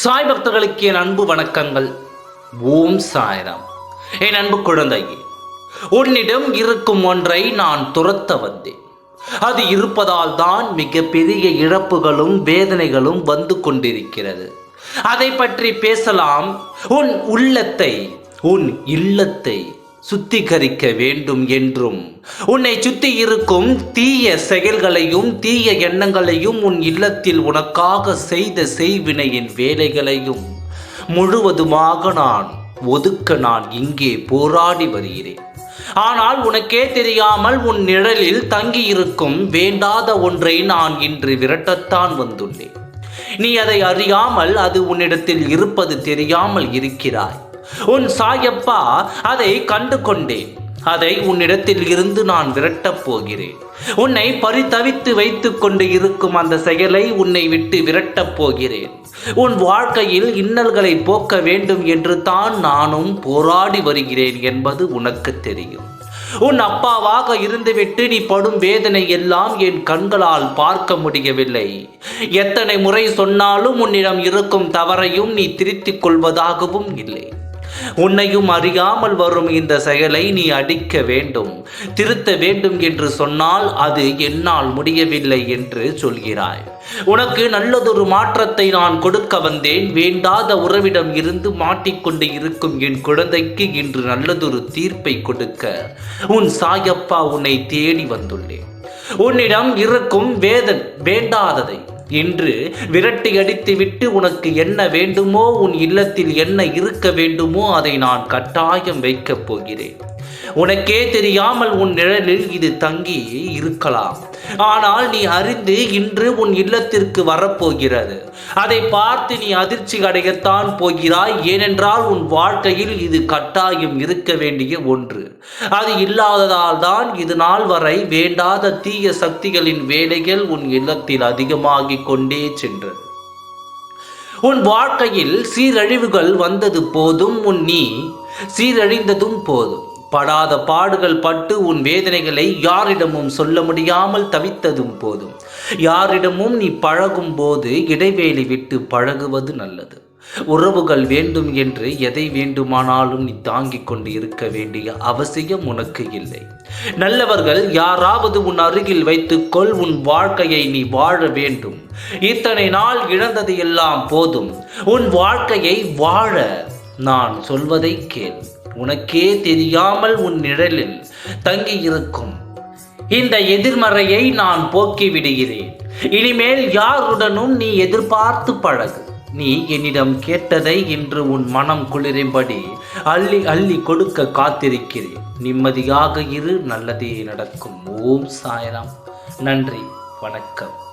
சாய் பக்தர்களுக்கு என் அன்பு வணக்கங்கள். ஓம் சாய்ராம். என் அன்பு குழந்தையே உன்னிடம் இருக்கும் ஒன்றை நான் துரத்த வந்தேன். அது இருப்பதால் தான் மிகப்பெரிய இழப்புகளும் வேதனைகளும் வந்து கொண்டிருக்கிறது. அதை பற்றி பேசலாம். உன் உள்ளத்தை உன் இல்லத்தை சுத்திகரிக்க வேண்டும் என்றும். உன்னை சுத்தி இருக்கும் தீய செயல்களையும் தீய எண்ணங்களையும் உன் இல்லத்தில் உனக்காக செய்த செய்வினையின் வேலைகளையும் முழுவதுமாக நான் ஒதுக்க நான் இங்கே போராடி வருகிறேன். ஆனால் உனக்கே தெரியாமல் உன் நிழலில் தங்கியிருக்கும் வேண்டாத ஒன்றை நான் இன்று விரட்டத்தான் வந்துள்ளேன். நீ அதை அறியாமல் அது உன்னிடத்தில் இருப்பது தெரியாமல் இருக்கிறாய். உன் சாயப்பா அதை கண்டு கொண்டேன் அதை உன்னிடத்தில் இருந்து நான் விரட்டப் போகிறேன். உன்னை பரிதவித்து வைத்துக் கொண்டு இருக்கும் அந்த செயலை உன்னை விட்டு விரட்டப் போகிறேன். உன் வாழ்க்கையில் இன்னல்களை போக்க வேண்டும் என்று தான் நானும் போராடி வருகிறேன் என்பது உனக்கு தெரியும். உன் அப்பாவாக இருந்துவிட்டு நீ படும் வேதனை எல்லாம் என் கண்களால் பார்க்க முடியவில்லை. எத்தனை முறை சொன்னாலும் உன்னிடம் இருக்கும் தவறையும் நீ திருத்திக் கொள்வதாகவும் இல்லை. உன்னையும் அறியாமல் வரும் இந்த செயலை நீ அடிக்க வேண்டும் திருத்த வேண்டும் என்று சொன்னால் அது என்னால் முடியவில்லை என்று சொல்கிறாய். உனக்கு நல்லதொரு மாற்றத்தை நான் கொடுக்க வந்தேன் வேண்டாத உறவிடம் இருந்து மாட்டிக்கொண்டு இருக்கும் என் குழந்தைக்கு இன்று நல்லதொரு தீர்ப்பை கொடுக்க உன் சாயப்பா உன்னை தேடி வந்துள்ளேன். உன்னிடம் இருக்கும் வேதன் வேண்டாததை இன்று விரட்டி அடித்துவிட்டு உனக்கு என்ன வேண்டுமோ உன் இல்லத்தில் என்ன இருக்க வேண்டுமோ அதை நான் கட்டாயம் வைக்கப் போகிறேன். உனக்கே தெரியாமல் உன் நிழலில் இது தங்கி இருக்கலாம். ஆனால் நீ அறிந்து இன்று உன் இல்லத்திற்கு வரப்போகிறது. அதை பார்த்து நீ அதிர்ச்சி அடையத்தான் போகிறாய். ஏனென்றால் உன் வாழ்க்கையில் இது கட்டாயம் இருக்க வேண்டிய ஒன்று. அது இல்லாததால் தான் இது நாள் வரை வேண்டாத தீய சக்திகளின் வேலைகள் உன் இல்லத்தில் அதிகமாகிக் கொண்டே சென்றது. உன் வாழ்க்கையில் சீரழிவுகள் வந்தது போதும் உன் நீ சீரழிந்ததும் போதும். படாத பாடுகள் பட்டு உன் வேதனைகளை யாரிடமும் சொல்ல முடியாமல் தவித்ததும் போதும். யாரிடமும் நீ பழகும் போது இடைவேளை விட்டு பழகுவது நல்லது. உறவுகள் வேண்டும் என்று எதை வேண்டுமானாலும் நீ தாங்கிக் கொண்டு இருக்க வேண்டிய அவசியம் உனக்கு இல்லை. நல்லவர்கள் யாராவது உன் அருகில் வைத்துக்கொள் உன் வாழ்க்கையை நீ வாழ வேண்டும். இத்தனை நாள் இழந்தது எல்லாம் போதும். உன் வாழ்க்கையை வாழ நான் சொல்வதை கேள். உனக்கே தெரியாமல் உன் நிழலில் தங்கியிருக்கும். இந்த எதிர்மறையை நான் போக்கி விடுகிறேன். இனிமேல் யாருடனும் நீ எதிர்பார்த்து பழகு. நீ என்னிடம் கேட்டதை இன்று உன் மனம் குளிரும்படி அள்ளி அள்ளி கொடுக்க காத்திருக்கிறேன். நிம்மதியாக இரு நல்லதே நடக்கும். ஓம் சாயராம். நன்றி வணக்கம்.